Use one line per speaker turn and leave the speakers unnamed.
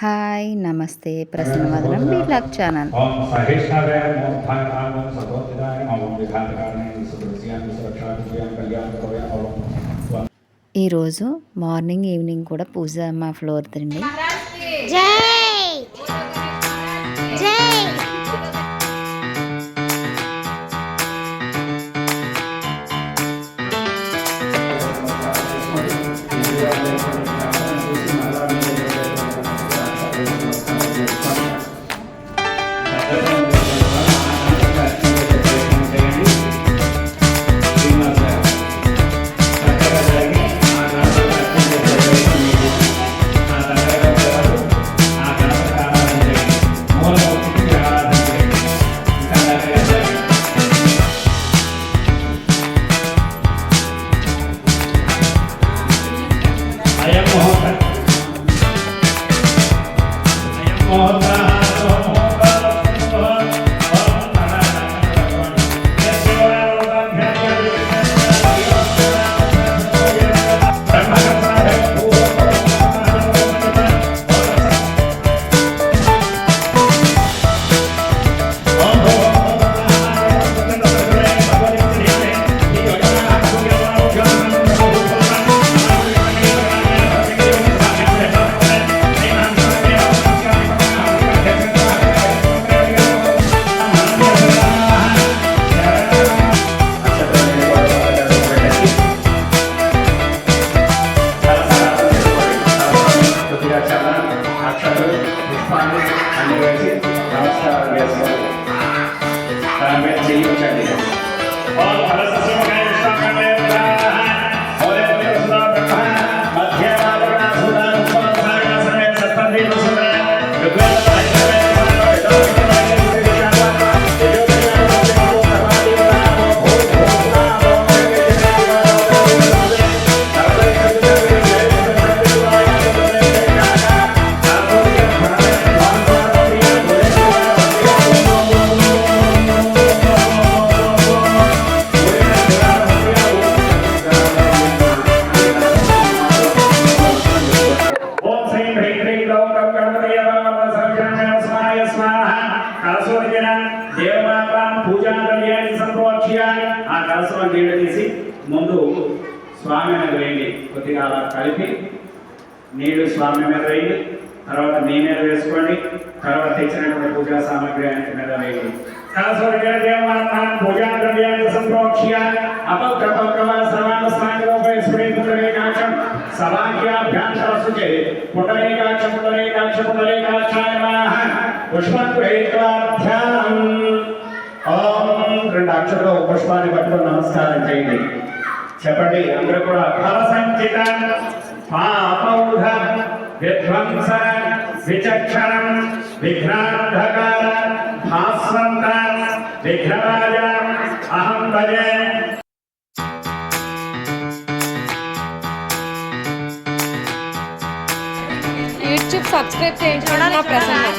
Hi నమస్తే. Channel.
సురక్షాభిజయాన్ని కళ్యాణ ఓం స్వ
ఈరోజు మార్నింగ్ ఈవినింగ్ కూడా పూజ మా ఫ్లోర్ తండి
ఆ కలశం నీళ్ళు తీసి ముందు స్వామి మీద వేయండి. కొద్దిగా అలా కలిపి నీళ్ళు స్వామి మీద వేయండి. తర్వాత మీ మీద వేసుకోండి. తర్వాత తెచ్చినటువంటి పూజా సామాగ్రి అనేది మీద వేయండి. పూజా ద్రవ్యాన్ని సంప్రోక్ష్య పుండరీకాక్ష పుండరీకాక్ష పుండరీకాక్షాయ పుష్పం గృహీత్వాభ్యాం ఓం రెండు అక్షరాలు పుష్పాన్ని పట్టుకొని నమస్కారం చేయండి. చెప్పండి అందరూ కూడా ఫల సంచిత పాపౌధ విధ్వంస విచక్షణం విఘ్నాంధకార భాస్వంత విఘ్నరాజ అహం భజే
యూట్యూబ్ సబ్స్క్రైబ్ చేయించుకోవడం నా ప్రసంగం.